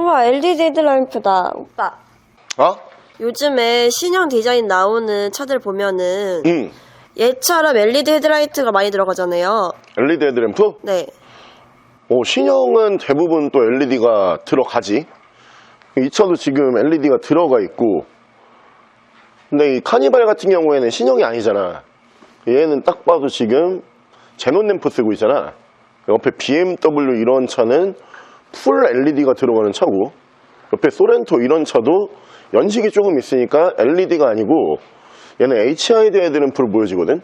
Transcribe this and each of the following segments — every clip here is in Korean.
우와 LED 헤드라이트다 오빠 어? 요즘에 신형 디자인 나오는 차들 보면은 응. 얘처럼 LED 헤드라이트가 많이 들어가잖아요 LED 헤드램프? 네 어, 신형은 대부분 또 LED가 들어가지. 이 차도 지금 LED가 들어가 있고. 근데 이 카니발 같은 경우에는 신형이 아니잖아. 얘는 딱 봐도 지금 제논 램프 쓰고 있잖아. 옆에 BMW 이런 차는 풀 LED가 들어가는 차고, 옆에 소렌토 이런 차도 연식이 조금 있으니까 LED가 아니고, 얘는 HID 헤드램프로 보여지거든.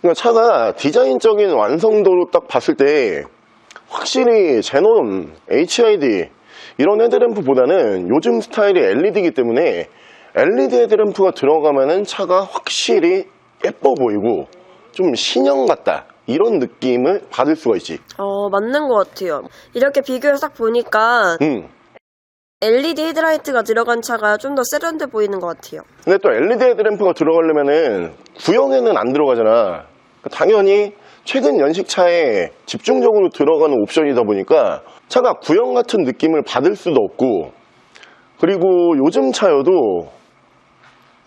그러니까 차가 디자인적인 완성도로 딱 봤을 때 확실히 제논, HID 이런 헤드램프보다는 요즘 스타일이 LED이기 때문에 LED 헤드램프가 들어가면 은 차가 확실히 예뻐 보이고 좀 신형 같다 이런 느낌을 받을 수가 있지. 어, 맞는 것 같아요. 이렇게 비교해서 딱 보니까 음. LED 헤드라이트가 들어간 차가 좀 더 세련돼 보이는 것 같아요. 근데 또 LED 헤드램프가 들어가려면은 구형에는 안 들어가잖아. 그러니까 당연히 최근 연식차에 집중적으로 들어가는 옵션이다 보니까 차가 구형 같은 느낌을 받을 수도 없고 그리고 요즘 차여도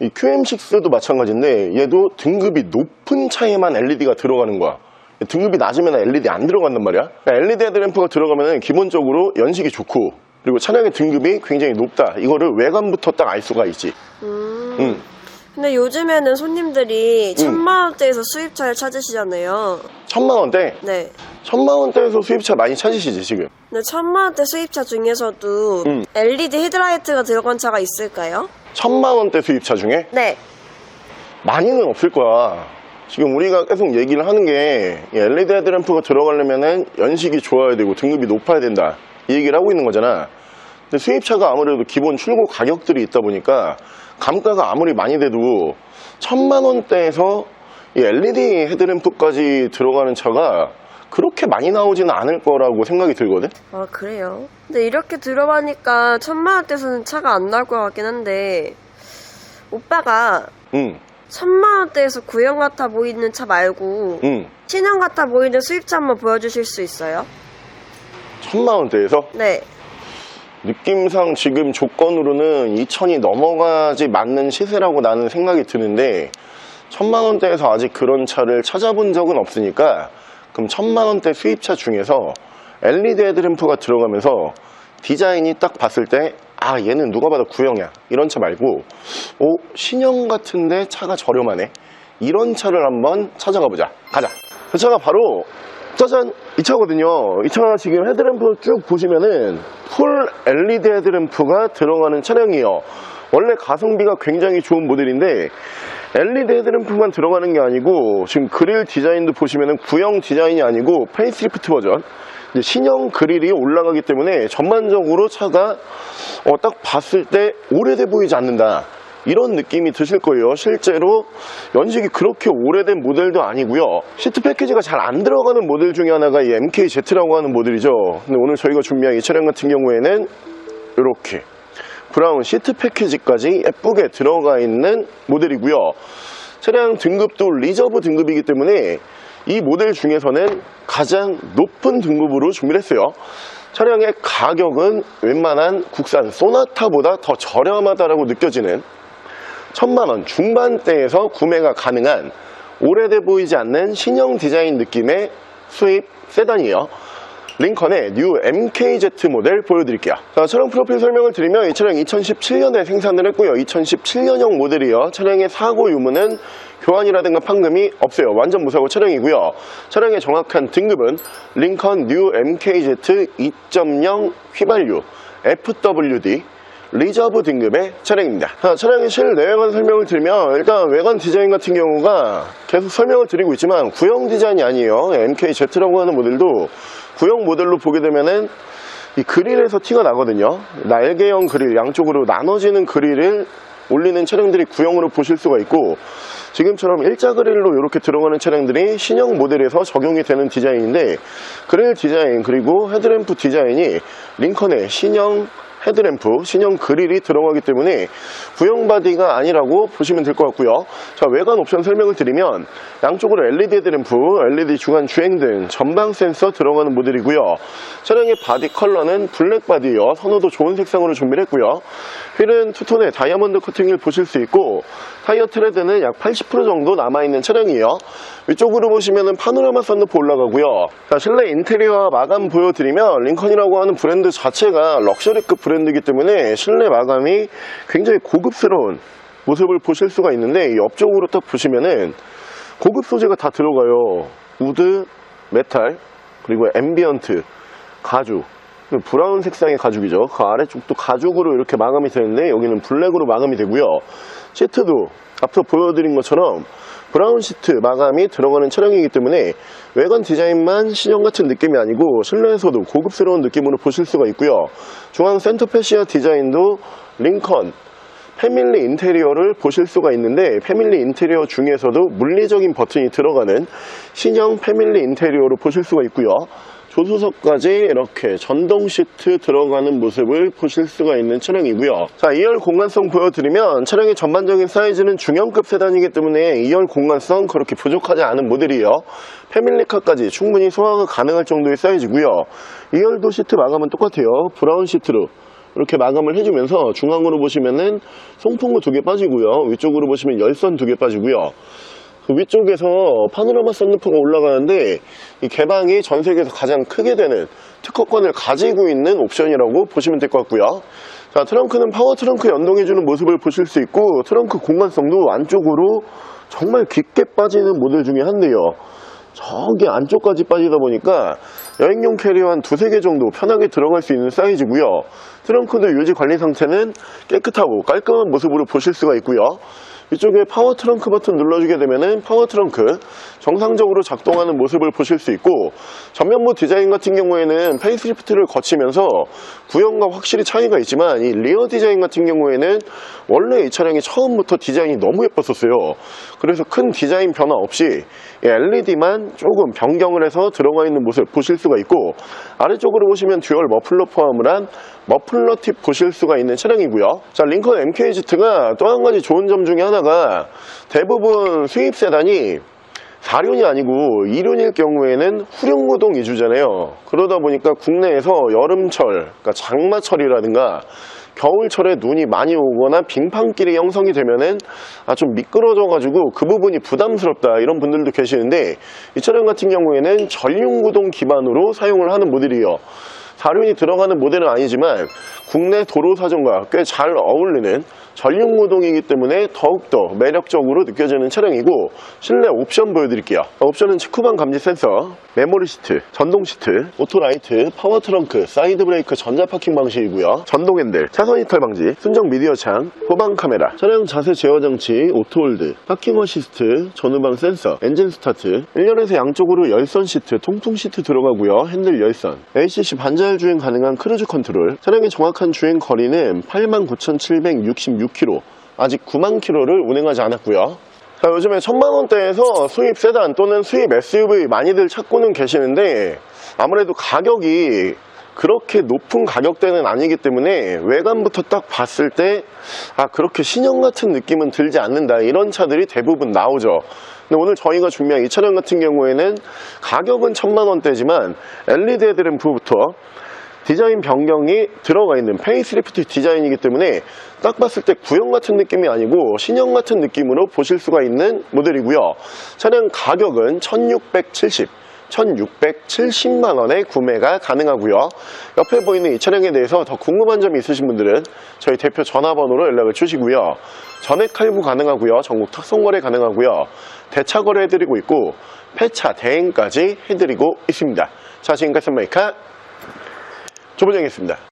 이 QM6도 마찬가지인데 얘도 등급이 높은 차에만 LED가 들어가는 거야. 등급이 낮으면 LED 안 들어간단 말이야. 그러니까 LED 헤드램프가 들어가면 기본적으로 연식이 좋고 그리고 차량의 등급이 굉장히 높다. 이거를 외관부터 딱 알 수가 있지. 음. 음. 근데 요즘에는 손님들이 천만 원대에서 수입차를 찾으시잖아요. 천만 원대? 네. 천만 원대에서 수입차 많이 찾으시지 지금? 근데 천만 원대 수입차 중에서도 음. LED 헤드라이트가 들어간 차가 있을까요? 천만 원대 수입차 중에 네. 많이는 없을 거야. 지금 우리가 계속 얘기를 하는 게이 LED 헤드램프가 들어가려면은 연식이 좋아야 되고 등급이 높아야 된다. 이 얘기를 하고 있는 거잖아. 근데 수입차가 아무래도 기본 출고 가격들이 있다 보니까 감가가 아무리 많이 돼도 천만 원대에서 이 LED 헤드램프까지 들어가는 차가 그렇게 많이 나오지는 않을 거라고 생각이 들거든. 아, 그래요? 근데 이렇게 들어보니까 천만 원대에서는 차가 안 나올 것 같긴 한데 오빠가 응, 천만 원대에서 구형 같아 보이는 차 말고 응. 신형 같아 보이는 수입차 한번 보여주실 수 있어요? 천만 원대에서 네. 느낌상 지금 조건으로는 2천이 넘어가지 맞는 시세라고 나는 생각이 드는데 천만 원대에서 아직 그런 차를 찾아본 적은 없으니까 그럼 천만 원대 수입차 중에서 LED 헤드램프가 들어가면서 디자인이 딱 봤을 때 아 얘는 누가 봐도 구형이야. 이런 차 말고 오 신형 같은데 차가 저렴하네. 이런 차를 한번 찾아가 보자. 가자. 그 차가 바로 짜잔! 이 차거든요. 이차 지금 헤드램프 쭉 보시면은 풀 LED 헤드램프가 들어가는 차량이에요. 원래 가성비가 굉장히 좋은 모델인데 LED 헤드램프만 들어가는 게 아니고 지금 그릴 디자인도 보시면은 구형 디자인이 아니고 페이스리프트 버전 신형 그릴이 올라가기 때문에 전반적으로 차가 어, 딱 봤을 때 오래돼 보이지 않는다. 이런 느낌이 드실 거예요. 실제로 연식이 그렇게 오래된 모델도 아니고요. 시트 패키지가 잘 안 들어가는 모델 중에 하나가 이 MKZ라고 하는 모델이죠. 근데 오늘 저희가 준비한 이 차량 같은 경우에는 이렇게 브라운 시트 패키지까지 예쁘게 들어가 있는 모델이고요. 차량 등급도 리저브 등급이기 때문에 이 모델 중에서는 가장 높은 등급으로 준비를 했어요 차량의 가격은 웬만한 국산 소나타보다 더 저렴하다고 느껴지는 천만원 중반대에서 구매가 가능한 오래돼 보이지 않는 신형 디자인 느낌의 수입 세단이에요. 링컨의 뉴 MKZ 모델 보여드릴게요. 자, 차량 프로필 설명을 드리면 이 차량 2017년에 생산을 했고요. 2017년형 모델이요. 차량의 사고 유무는 교환이라든가 판금이 없어요. 완전 무사고 차량이고요. 차량의 정확한 등급은 링컨 뉴 MKZ 2.0 휘발유 FWD 리저브 등급의 차량입니다. 자, 차량의 실내외관 설명을 드리면 일단 외관 디자인 같은 경우가 계속 설명을 드리고 있지만 구형 디자인이 아니에요. MKZ라고 하는 모델도 구형 모델로 보게 되면은 이 그릴에서 티가 나거든요. 날개형 그릴 양쪽으로 나눠지는 그릴을 올리는 차량들이 구형으로 보실 수가 있고 지금처럼 일자 그릴로 이렇게 들어가는 차량들이 신형 모델에서 적용이 되는 디자인인데 그릴 디자인 그리고 헤드램프 디자인이 링컨의 신형 헤드램프, 신형 그릴이 들어가기 때문에 구형 바디가 아니라고 보시면 될 것 같고요. 자, 외관 옵션 설명을 드리면 양쪽으로 LED 헤드램프, LED 중간 주행등, 전방 센서 들어가는 모델이고요. 차량의 바디 컬러는 블랙 바디요. 선호도 좋은 색상으로 준비를 했고요. 휠은 투톤의 다이아몬드 코팅을 보실 수 있고 타이어 트레드는 약 80% 정도 남아있는 차량이에요. 위쪽으로 보시면은 파노라마 썬루프 올라가고요. 자, 실내 인테리어 마감 보여드리면 링컨이라고 하는 브랜드 자체가 럭셔리급 브랜드 이기 때문에 실내 마감이 굉장히 고급스러운 모습을 보실 수가 있는데 이 옆쪽으로 딱 보시면은 고급 소재가 다 들어가요. 우드, 메탈, 그리고 앰비언트, 가죽. 브라운 색상의 가죽이죠. 그 아래쪽도 가죽으로 이렇게 마감이 되는데 여기는 블랙으로 마감이 되고요. 시트도 앞서 보여드린 것처럼 브라운 시트 마감이 들어가는 차량이기 때문에 외관 디자인만 신형 같은 느낌이 아니고 실내에서도 고급스러운 느낌으로 보실 수가 있고요. 중앙 센터 페시아 디자인도 링컨 패밀리 인테리어를 보실 수가 있는데 패밀리 인테리어 중에서도 물리적인 버튼이 들어가는 신형 패밀리 인테리어로 보실 수가 있고요. 조수석까지 이렇게 전동 시트 들어가는 모습을 보실 수가 있는 차량이고요. 자, 2열 공간성 보여드리면 차량의 전반적인 사이즈는 중형급 세단이기 때문에 2열 공간성 그렇게 부족하지 않은 모델이에요. 패밀리카까지 충분히 소화가 가능할 정도의 사이즈고요. 2열도 시트 마감은 똑같아요. 브라운 시트로 이렇게 마감을 해주면서 중앙으로 보시면은 송풍구 두 개 빠지고요. 위쪽으로 보시면 열선 두 개 빠지고요. 그 위쪽에서 파노라마 썬루프가 올라가는데 이 개방이 전 세계에서 가장 크게 되는 특허권을 가지고 있는 옵션이라고 보시면 될 것 같고요. 자, 트렁크는 파워 트렁크 연동해주는 모습을 보실 수 있고 트렁크 공간성도 안쪽으로 정말 깊게 빠지는 모델 중에 한대요. 저기 안쪽까지 빠지다 보니까 여행용 캐리어 한 두세 개 정도 편하게 들어갈 수 있는 사이즈고요. 트렁크도 유지 관리 상태는 깨끗하고 깔끔한 모습으로 보실 수가 있고요. 이쪽에 파워 트렁크 버튼 눌러주게 되면은 파워 트렁크 정상적으로 작동하는 모습을 보실 수 있고 전면부 디자인 같은 경우에는 페이스리프트를 거치면서 구형과 확실히 차이가 있지만 이 리어 디자인 같은 경우에는 원래 이 차량이 처음부터 디자인이 너무 예뻤었어요. 그래서 큰 디자인 변화 없이 LED만 조금 변경을 해서 들어가 있는 모습 보실 수가 있고 아래쪽으로 보시면 듀얼 머플러 포함을 한 머플러 팁 보실 수가 있는 차량이고요. 자, 링컨 MKZ가 또 한 가지 좋은 점 중에 하나가 대부분 수입 세단이 4륜이 아니고 2륜일 경우에는 후륜구동 위주잖아요. 그러다 보니까 국내에서 여름철, 그러니까 장마철이라든가 겨울철에 눈이 많이 오거나 빙판길이 형성이 되면은 아, 좀 미끄러져 가지고 그 부분이 부담스럽다 이런 분들도 계시는데 이 차량 같은 경우에는 전륜구동 기반으로 사용을 하는 모델이에요. 4륜이 들어가는 모델은 아니지만 국내 도로 사정과 꽤 잘 어울리는 전륜구동이기 때문에 더욱더 매력적으로 느껴지는 차량이고 실내 옵션 보여드릴게요. 옵션은 측후방 감지 센서, 메모리 시트, 전동 시트, 오토라이트, 파워 트렁크, 사이드 브레이크 전자 파킹 방식이고요. 전동 핸들, 차선 이탈 방지, 순정 미디어 창, 후방 카메라, 차량 자세 제어 장치, 오토홀드, 파킹 어시스트, 전후방 센서, 엔진 스타트 1년에서 양쪽으로 열선 시트, 통풍 시트 들어가고요. 핸들 열선, ACC 반자율 주행 가능한 크루즈 컨트롤. 차량의 정확한 주행 거리는 89,766km 아직 9만 km를 운행하지 않았고요. 자, 요즘에 천만 원대에서 수입 세단 또는 수입 SUV 많이들 찾고는 계시는데 아무래도 가격이 그렇게 높은 가격대는 아니기 때문에 외관부터 딱 봤을 때 아 그렇게 신형 같은 느낌은 들지 않는다. 이런 차들이 대부분 나오죠. 근데 오늘 저희가 준비한 이 차량 같은 경우에는 가격은 천만 원대지만 LED 헤드램프부터 디자인 변경이 들어가 있는 페이스리프트 디자인이기 때문에 딱 봤을 때 구형 같은 느낌이 아니고 신형 같은 느낌으로 보실 수가 있는 모델이고요. 차량 가격은 1670 1670만 원에 구매가 가능하고요. 옆에 보이는 이 차량에 대해서 더 궁금한 점이 있으신 분들은 저희 대표 전화번호로 연락을 주시고요. 전액 할부 가능하고요. 전국 탁송 거래 가능하고요. 대차 거래 해드리고 있고 폐차 대행까지 해드리고 있습니다. 자 지금까지 메이카 조보정이었습니다.